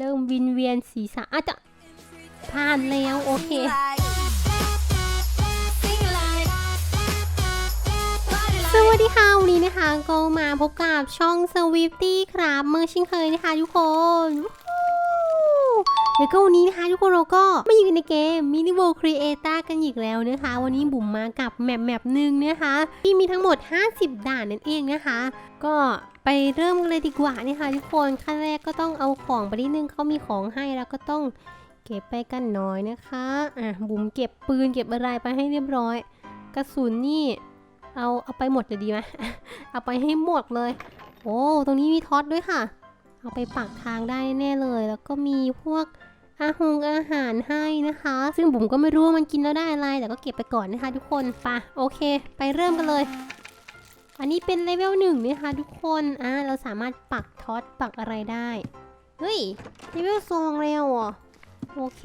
เริ่มวินเวียนศีรษะอาจจะผ่านแล้วโอเค สวัสดีค่ะ วันนี้นะคะ ก็มาพบกับช่อง s w i f t y ครับเมื่อชิงเคยนะคะทุกคน แล้วก็วันนี้นะคะทุกคนเราก็มาอยู่ในเกม Mini World Creator กันอีกแล้วนะคะ วันนี้บุ๋มมากับแมปแมปหนึ่งนะคะ ที่มีทั้งหมด 50 ด่านนั่นเองนะคะ ก็ไปเริ่มกันเลยดีกว่านี่ค่ะทุกคนขั้นแรกก็ต้องเอาของไปนิดนึงเขามีของให้แล้วก็ต้องเก็บไปกันหน่อยนะคะอะบุ๋มเก็บปืนเก็บอะไรไปให้เรียบร้อย กระสุนนี่เอาเอาไปหมดเลยดีไหมเอาไปให้หมดเลย โอ้ตรงนี้มีท็อตด้วยค่ะ เอาไปปักทางได้แน่เลย แล้วก็มีพวก อาหงอาหารให้นะคะ ซึ่งบุ๋มก็ไม่รู้มันกินแล้วได้อะไร แต่ก็เก็บไปก่อนนะคะ ทุกคนปะโอเค ไปเริ่มกันเลย อันนี้เป็นเลเวลหนึ่งนะคะ ทุกคนอ่าเราสามารถปักท็อตปักอะไรได้ เฮ้ยเลเวลสองแล้วอะโอเค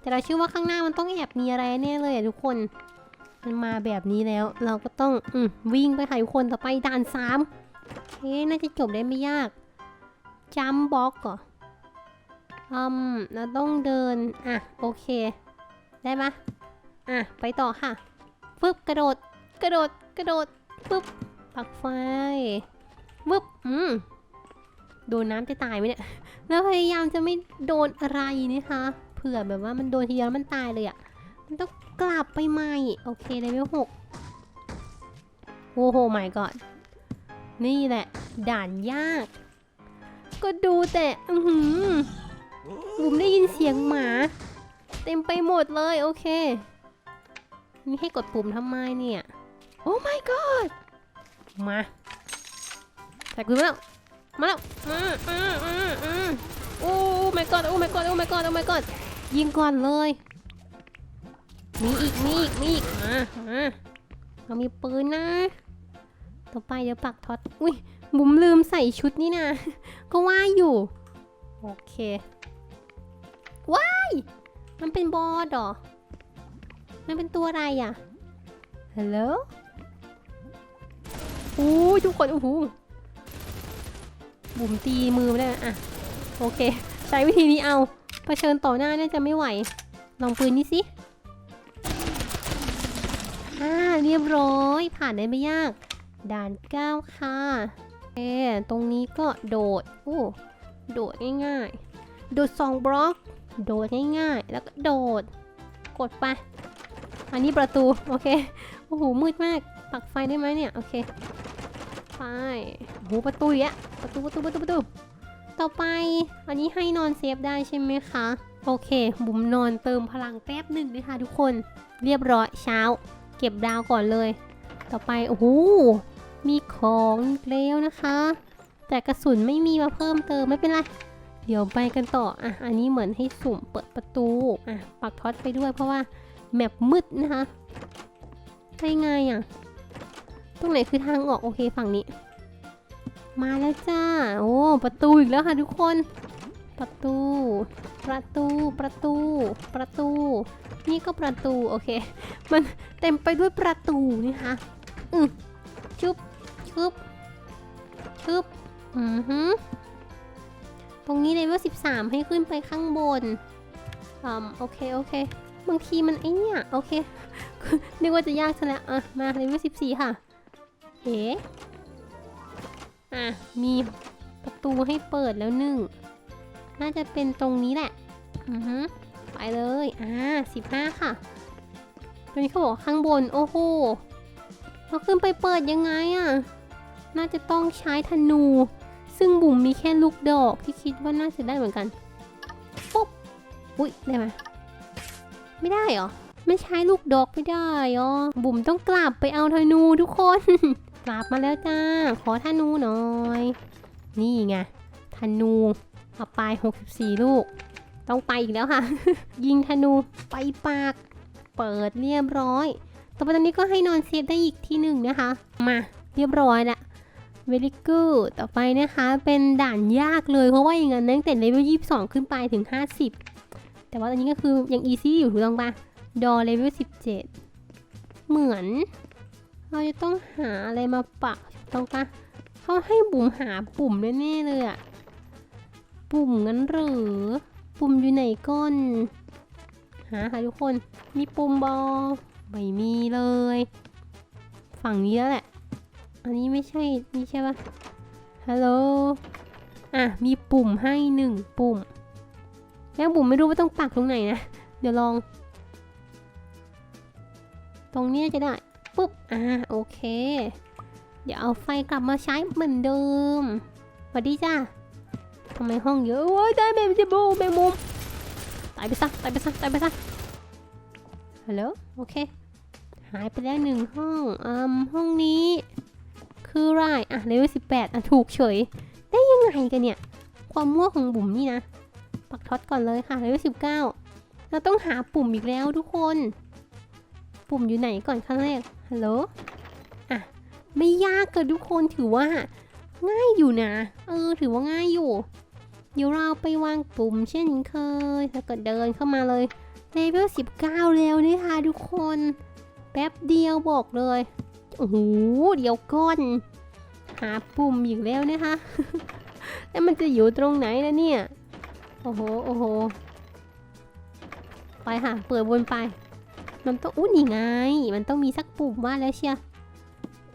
แต่เราเชื่อว่าข้างหน้ามันต้องแอบมีอะไรแน่เลยอะทุกคนมันมาแบบนี้แล้ว เราก็ต้องอวิ่งไปค่ะทุกคนต่อไปด่านสามโอเคน่าจะจบได้ไม่ยากจัมบ็อกเหรอ อืมเราต้องเดิน อะ โอเค ได้ไหมอะ ไปต่อค่ะ ฟึบกระโดด กระโดด กระโดด ฟึบปักไฟวึบอืมโดนน้ำจะตายไหมเนี่ย แล้วพยายามจะไม่โดนอะไรนะคะ เผื่อแบบว่ามันโดนทีเดียวแล้วมันตายเลยอะ่ะ มันต้องกลับไปใหม่ โอเคเลเวลหกโอ้โหไม่ก่อนนี่แหละ ด่านยาก ก็ดูแต่ อือหือ บุ๋มได้ยินเสียงหมา เต็มไปหมดเลย โอเค นี่ให้กดปุ่มทำไมเนี่ย โอ้ my god มาใส่คุณมาแล้วมาแล้วอือืมอืมอืมโอ้ my god โอ้ my god โอ้ my god โอ้ my god ยิงก่อนเลย มีอีก มีอีก มีอีกมามาเรามีปืนนะ ต่อไปเดี๋ยวปักท็อต อุ้ยบุ๋มลืมใส่ชุดนี่นะ ก็ว่าอยู่ โอเค ว้าย มันเป็นบอสเหรอ มันเป็นตัวอะไรอะ ฮัลโหลโอ้ยทุกคนโอ้โหบุ๋มตีมือไม่ได้อะ โอเค ใช้วิธีนี้เอาเผชิญต่อหน้าน่าจะไม่ไหว ลองปืนนี่สิ อ่า เรียบร้อย ผ่านได้ไม่ยาก ด่านเก้าค่ะเอตรงนี้ก็โดด โอ้ โดดง่ายๆ โดดสองบล็อก โดดง่ายๆ แล้วก็โดด กดไป อันนี้ประตู โอเค โอ้โห มืดมาก ปักไฟได้ไหมเนี่ย โอเค ไป โอ้โห ประตูอะประตูประตูประตูประตู ต่อไป อันนี้ให้นอนเซฟได้ใช่ไหมคะ โอเค บุ๋มนอนเติมพลังแป๊บหนึ่งนะคะทุกคน เรียบร้อยเช้า เก็บดาวก่อนเลย ต่อไป โอ้โห มีของอีกแล้วนะคะ แต่กระสุนไม่มีมาเพิ่มเติมไม่เป็นไร เดี๋ยวไปกันต่อ อะ อันนี้เหมือนให้สุ่มเปิดประตู อะ ปักท็อตไปด้วยเพราะว่าแมปมืดนะคะได้ไงอะ ตรงไหนคือทางออกโอเคฝั่งนี้ มาแล้วจ้า โอ้ ประตูอีกแล้วค่ะทุกคน ประตู ประตู ประตู ประตู นี่ก็ประตู โอเค มันเต็มไปด้วยประตูนี่คะอืมชุบชุบชุบ อือฮึ ตรงนี้เลเวล13 ให้ขึ้นไปข้างบนอืมโอเค โอเค บางทีมันไอเนี่ย โอเค นึกว่าจะยากซะแล้ว อะ มาเลเวล14 ค่ะ เอ๋อะ มีประตูให้เปิดแล้วหนึ่ง น่าจะเป็นตรงนี้แหละ อือฮึไปเลย อ่าสิบห้าค่ะตอนนี้เขาบอกข้างบน โอ้โหเราขึ้นไปเปิดยังไงอะ่ะ น่าจะต้องใช้ธนู ซึ่งบุ๋มมีแค่ลูกดอกที่คิดว่าน่าจะได้เหมือนกันปุ๊บอุ้ยได้ไหมไม่ได้เหรอไม่ใช้ลูกดอกไม่ได้เหรอบุ๋มต้องกลับไปเอาธนูทุกคน กลับมาแล้วจ้า ขอธนูหน่อย นี่ไงธนูเอาไป 64 ลูก ต้องไปอีกแล้วค่ะ ยิงธนูไปปาก เปิดเรียบร้อยต่อไปตอนนี้ก็ให้นอนเซฟได้อีกทีหนึ่งนะคะ มาเรียบร้อยละ very good ต่อไปนะคะเป็นด่านยากเลย เพราะว่าอย่างนั้นตั้งแต่เลเวล22 ขึ้นไปถึง 50 แต่ว่าตอนนี้ก็คือยัง easy อยู่ถูกต้องปะดอเลเวล17 เหมือน เราจะต้องหาอะไรมาปักถูกต้องปะเขาให้บุ๋มหาปุ่มแน่ๆเลยอะปุ่มงั้นหรือปุ่มอยู่ไหนก้นหาค่ะทุกคน มีปุ่มบอไม่มีเลย ฝั่งนี้แล้วแหละ อันนี้ไม่ใช่นี่ใช่ปะฮัลโหล อะ มีปุ่มให้หนึ่งปุ่ม แล้วปุ่มไม่รู้ว่าต้องปักตรงไหนนะ เดี๋ยวลอง ตรงเนี้ยจะได้ ปุ๊บ อ่า โอเค เดี๋ยวเอาไฟกลับมาใช้เหมือนเดิมสวัสดีจ้าทำไมห้องเยอะ โอ้ยได้แมงจะบูแมงมุม ตายไปซะ ตายไปซะ ตายไปซะ ฮัลโหล โอเค หายไปแล้วหนึ่งห้อง อืม ห้องนี้ คือไรอะเลเวลสิบแปดอะถูกเฉย ได้ยังไงกันเนี่ย ความมั่วของบุ๋มนี่นะ ปักท็อตก่อนเลยค่ะเลเวลสิบเก้าเราต้องหาปุ่มอีกแล้วทุกคน ปุ่มอยู่ไหนก่อนขั้นแรกฮัลโหลอะไม่ยากเกินทุกคนถือว่า ง่ายอยู่นะ เออ ถือว่าง่ายอยู่ เดี๋ยวเราไปวางปุ่มเช่นเคยแล้วก็เดินเข้ามาเลยเลเวล19 แล้วนี่ค่ะทุกคน แป๊บเดียวบอกเลย โอ้โหเดี๋ยวก่อน หาปุ่มอีกแล้วนะคะ แล้วมันจะอยู่ตรงไหนนะเนี่ย โอ้โห โอ้โห ไปค่ะ เปิดวนไป มันต้องอู้นี่ไง มันต้องมีสักปุ่มว่าแล้วเชีย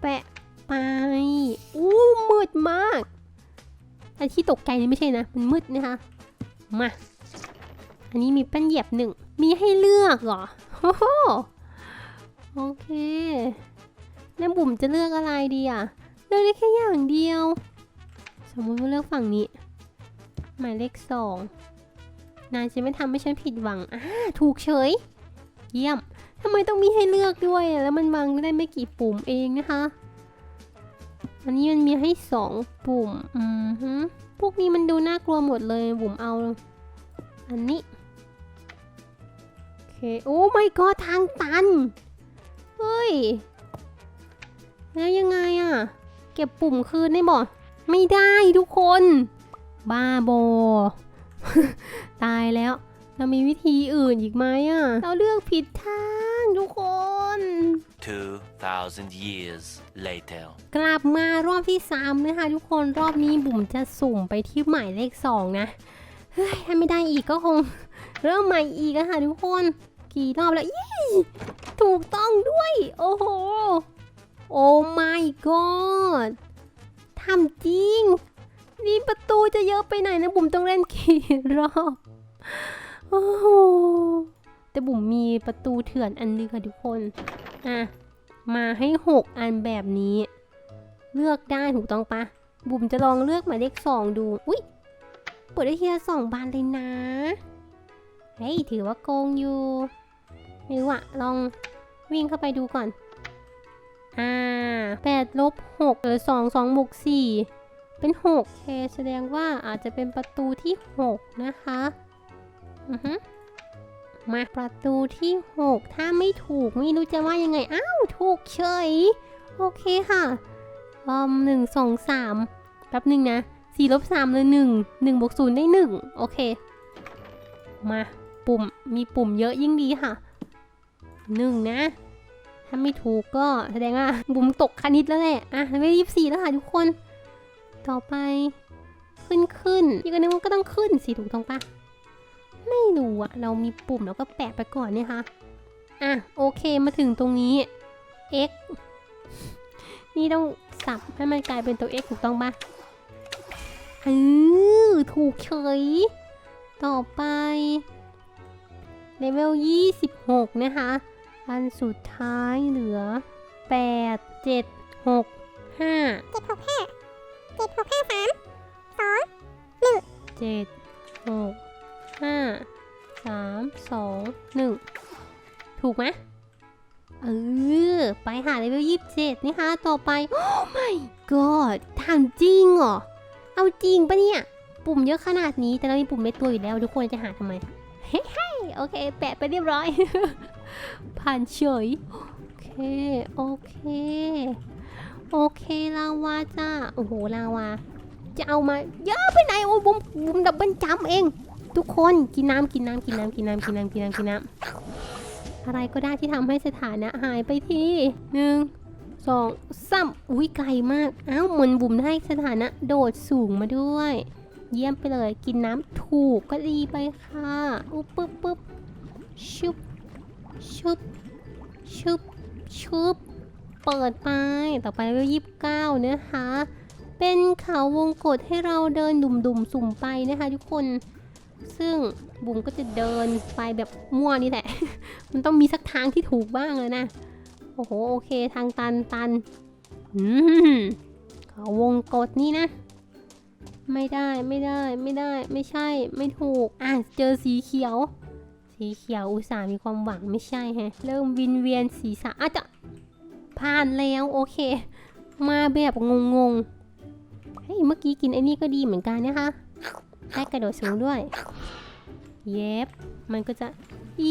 แปะไป อู้มืดมากอันที่ตกใจนี่ไม่ใช่นะ มันมืดนะคะ มา อันนี้มีแป้นเหยียบหนึ่ง มีให้เลือกเหรอ โอ้โห โอเค แล้วบุ๋มจะเลือกอะไรดีอะ เลือกได้แค่อย่างเดียว สมมติว่าเลือกฝั่งนี้ หมายเลขสองนายจะไม่ทำให้ฉันผิดหวัง อ่า ถูกเฉย เยี่ยมทำไมต้องมีให้เลือกด้วยอะแล้วมันวางได้ไม่กี่ปุ่มเองนะคะ อันนี้มันมีให้สองปุ่ม อืมฮึพวกนี้มันดูน่ากลัวหมดเลย บุ๋มเอา อันนี้ โอเค โอ้ไม่ก็ทางตัน เฮ้ย แล้วยังไงอะเก็บปุ่มคืนได้บ่ไม่ได้ทุกคน บ้าโบตายแล้วเรามีวิธีอื่นอีกไหมอะเราเลือกผิดทางทุกคน 2,000 years later. กลับมารอบที่ 3 นะคะ ทุกคนรอบนี้บุ๋มจะสุ่มไปที่หมายเลข 2 นะ เฮ้ย ถ้าไม่ได้อีกก็คง เริ่มใหม่อีกอะค่ะทุกคน กี่รอบแล้วยี่ถูกต้องด้วย โอ้โห โอ้ my god ทำจริง นี่ประตูจะเยอะไปไหนนะบุ๋มต้องเล่นกี่รอบ โอ้โห แต่บุ๋มมีประตูเถื่อนอันนึงค่ะทุกคน อะ มาให้ 6 อันแบบนี้ เลือกได้ถูกต้องปะ บุ๋มจะลองเลือกหมายเลขสองดู อุ๊ยเปิดได้ทีละสองบานเลยนะ เฮ้ย ถือว่าโกงอยู่ ไม่รู้อะลองวิ่งเข้าไปดูก่อน อ่าแปดลบหกเออสองสองบวกสี่เป็นหกเคแสดงว่าอาจจะเป็นประตูที่หกนะคะอือฮึมาประตูที่ 6 ถ้าไม่ถูกไม่รู้จะว่ายังไง อ้าว ถูกเฉย โอเคค่ะอืมหนึ่งสองสามแป๊บหนึ่งนะสี่ลบสามเลยหนึ่งหนึ่งบวกศูนย์ได้หนึ่งโอเค มา ปุ่มมีปุ่มเยอะยิ่งดีค่ะหนึ่งนะ ถ้าไม่ถูกก็แสดงว่าบุ๋มตกคณิตแล้วแหละ อะไม่ยี่สี่แล้วค่ะทุกคน ต่อไป ขึ้นขึ้นอีกอันนึงมันก็ต้องขึ้นสิถูกต้องปะไม่รู้อะเรามีปุ่มแล้วก็แปะไปก่อนเนี่ยค่ะอะโอเคมาถึงตรงนี้ x นี่ต้องสับให้มันกลายเป็นตัว x ถูกต้องปะเออถูกเฉย ต่อไปเลเวล26 นะคะ อันสุดท้ายเหลือ 8 7 6 5 เจ็ดหกห้าเจ็ดหกห้าสามสองเจ็ดหกห้าสามสองหนึ่งถูกไหมเออ ไปหาเลเวลยี่สิบเจ็ดนี่ค่ะต่อไป โอ้ my god ถามจริงเหรอ เอาจริงปะเนี่ย ปุ่มเยอะขนาดนี้แต่เรามีปุ่มเม็ดตัวอยู่แล้ว ทุกคนจะหาทำไม เฮ้ยโอเค แปะไปเรียบร้อย ผ่านเฉย โอเค โอเค โอเคลาวาจ้า โอ้โหลาวา จะเอามาเยอะไปไหน โอ้บุมบุมดับเบิลจัมเอง ทุกคนกินน้ำกินน้ำกินน้ำกินน้ำกินน้ำกินน้ำกินน้ำอะไรก็ได้ที่ทำให้สถานะหายไปทีหนึ่งสองสามอุ้ยไกลมาก อ้าวเหมือนบุ๋มได้สถานะโดดสูงมาด้วย เยี่ยมไปเลย กินน้ำถูกก็ดีไปค่ะ อุ๊บปึ๊บปึ๊บชุบ ชุบ ชุบ ชุบ เปิดไป ต่อไปเลเวลยี่สิบเก้านะคะ เป็นเขาวงกดให้เราเดินดุ่มๆสุ่มไปนะคะทุกคน ซึ่งบุ๋มก็จะเดินไปแบบมั่วนี่แหละ มันต้องมีสักทางที่ถูกบ้างเลยนะ โอ้โห โอเค ทางตันตัน อืมเขาวงกดนี่นะไม่ได้ไม่ได้ไม่ได้ไม่ใช่ไม่ถูก อะ เจอสีเขียว สีเขียวอุตส่าห์มีความหวังไม่ใช่ฮะ เริ่มวินเวียนศีรษะอาจจะผ่านแล้วโอเค มาแบบงงๆเฮ้ยเมื่อกี้กินไอ้นี่ก็ดีเหมือนกันนะคะได้กระโดดสูงด้วย เย็บ มันก็จะ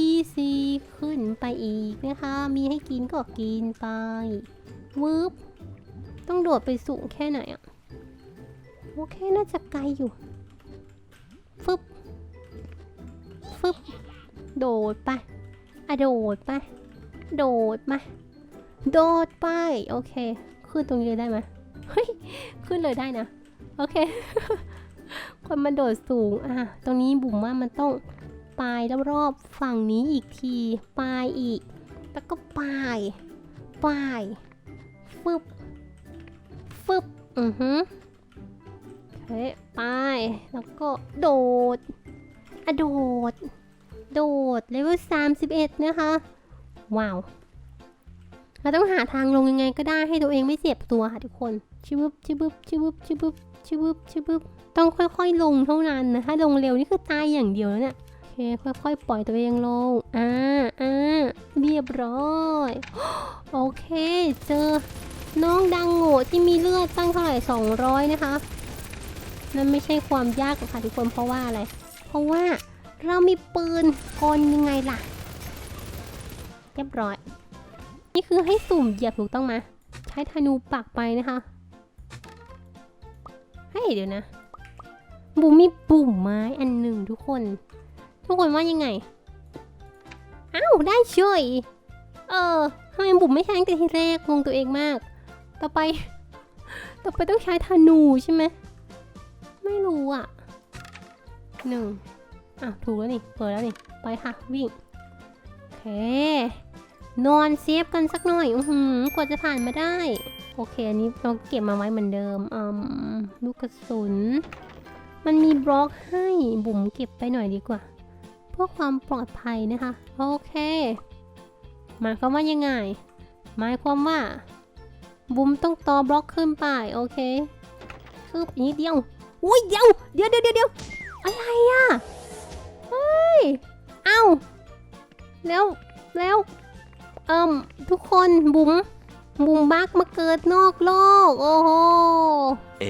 easy ขึ้นไปอีกนะคะ มีให้กินก็กินไปวืบต้องโดดไปสูงแค่ไหนอะโอเคน่าจะไกลอยู่ ฟึบ ฟึบ โดดไปอะโดดไปโดดมา โดดไป โอเค ขึ้นตรงนี้ได้ไหมเฮ้ย ขึ้นเลยได้นะ โอเค คนมันโดดสูง อะ ตรงนี้บุ๋มว่ามันต้องปลายรอบๆฝั่งนี้อีกทีปลายอีก แล้วก็ปลายปลายฟึบฟึบอือฮึโอเคไปแล้วก็โดดอะโดด โดดเลเวล31 นะคะ ว้าว เราต้องหาทางลงยังไงก็ได้ให้ตัวเองไม่เจ็บตัวค่ะทุกคน ชิบึบชิบึบชิบึบชิบึบชิบึบชิบึบต้องค่อยๆลงเท่านั้นนะถ้าลงเร็วนี่คือตายอย่างเดียวแล้วเนี่ยโอเคค่อยๆ ปล่อยตัวเองลง อ่าอ่าเรียบร้อย โอเค เจอ น้องดังโง่ที่มีเลือดตั้งเท่าไหร่ 200 นะคะ นั่นไม่ใช่ความยากหรอกค่ะทุกคนเพราะว่าอะไร เพราะว่า เรามีปืนกลยังไงล่ะ เรียบร้อย นี่คือให้สุ่มเหยียบถูกต้องไหมใช้ธนูปักไปนะคะเฮ้เดี๋ยวนะ บุมมีปุ่มไม้อันหนึ่งทุกคน ทุกคนว่ายังไง อ้าว ได้เฉยเออทำไมบุ๋มไม่ใช้ตั้งแต่ทีแรกงงตัวเองมาก ต่อไป ต่อไปต้องใช้ธนูใช่ไหม ไม่รู้อะหนึ่ง อะถูกแล้วนี่ เปิดแล้วนี่ ไปค่ะ วิ่ง โอเค นอนเซฟกันสักหน่อย อือหือกว่าจะผ่านมาได้ โอเค อันนี้เราเก็บมาไว้เหมือนเดิมอืมลูกกระสุน มันมีบล็อกให้บุ๋มเก็บไปหน่อยดีกว่า เพื่อความปลอดภัยนะคะ โอเคหมายความว่ายังไง หมายความว่า บุ๋มต้องต่อบล็อกขึ้นไป โอเค คืบอีกนิดเดียว อุ้ยเดียว เดี๋ยวเดี๋ยวเดี๋ยวอะไรอะ เฮ้ย เอ้า แล้ว แล้ว เอิ่ม ทุกคนบุ๋มบุ๋มบักมาเกิดนอกโลก โอ้โห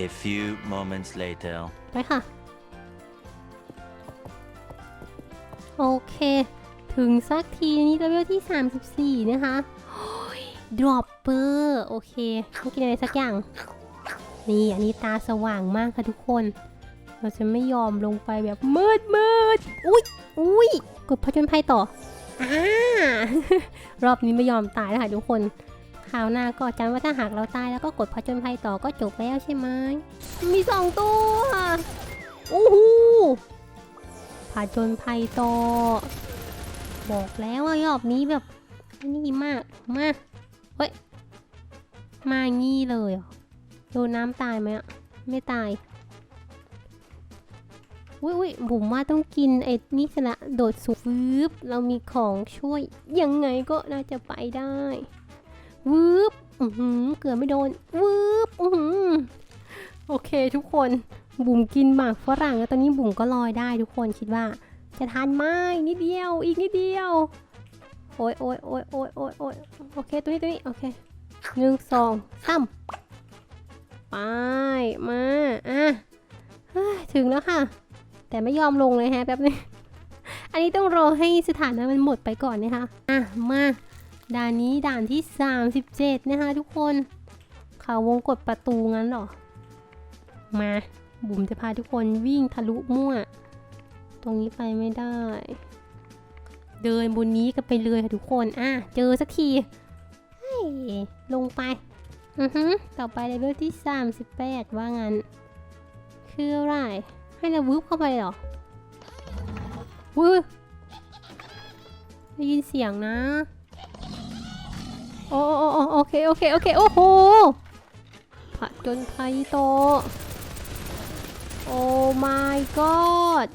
A few moments later. ไปค่ะ โอเค ถึงสักทีนี้เลเวลที่ 34 นะคะดรอปเปอร์โอเคต้องกินอะไรสักอย่าง นี่ อันนี้ตาสว่างมากค่ะทุกคน เราจะไม่ยอมลงไปแบบมืดมืดอุ้ยอุ้ยกดผจญภัยต่ออ่ารอบนี้ไม่ยอมตายแล้วค่ะทุกคนคราวหน้าก็จำว่าถ้าหากเราตายแล้วก็กดผจญภัยต่อก็จบแล้วใช่ไหมมีสองตัวโอ้โหผจญภัยต่อบอกแล้วว่ารอบนี้แบบนี่มากมาเฮ้ยมางี้เลยเหรอโดนน้ำตายไหมอะไม่ตาย อุ้ยอุ้ยบุ๋มว่าต้องกินไอ้นี่สละโดดสูบวืบเรามีของช่วย ยังไงก็น่าจะไปได้วืบอือหือเกือบไม่โดนวืบอือหือโอเคทุกคนบุ๋มกินหมากฝรั่งแล้วตอนนี้บุ๋มก็ลอยได้ทุกคนคิดว่า จะทานไหมนิดเดียว อีกนิดเดียว โอ้ยโอ้ยโอ้ยโอ้ยโอ้ยโอ้ยโอเคตัวนี้ตัวนี้โอเคหนึ่งสองสามไปมาอะถึงแล้วค่ะ แต่ไม่ยอมลงเลยฮะแป๊บนึงอันนี้ต้องรอให้สถานะมันหมดไปก่อนนะคะอะมาด่านนี้ด่านที่ 37 นะคะทุกคน เขาวงกดประตูงั้นหรอ มาบุ๋มจะพาทุกคนวิ่งทะลุมั่ว ตรงนี้ไปไม่ได้ เดินบนนี้กันไปเลยค่ะทุกคน อะ เจอสักทีเฮ้ยลงไป อือฮึต่อไปเลเวลที่ 38 ว่างั้น คืออะไร ให้เราวึบเข้าไปเหรอวื้ได้ยินเสียงนะโอ้โอ้โอ้โอเค โอเค โอเค โอ้โหผจญภัยโต โอ้ my god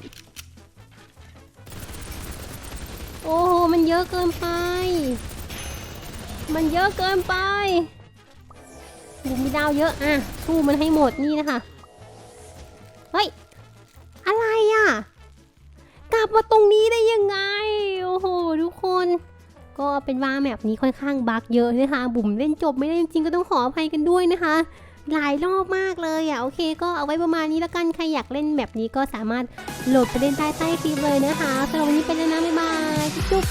โอ้โห มันเยอะเกินไป มันเยอะเกินไปบุมมีดาวเยอะ อะ สู้มันให้หมดนี่นะคะ ก็เป็นว่าแมปนี้ค่อนข้างบั๊กเยอะนะคะ บุ๋มเล่นจบไม่ได้จริงๆก็ต้องขออภัยกันด้วยนะคะ หลายรอบมากเลยอะโอเค ก็เอาไว้ประมาณนี้แล้วกันใครอยากเล่นแบบนี้ก็สามารถโหลดไปเล่นใต้ใต้คลิปเลยนะคะสำหรับวันนี้เป็นแล้วนะบ๊ายบายจุ๊บ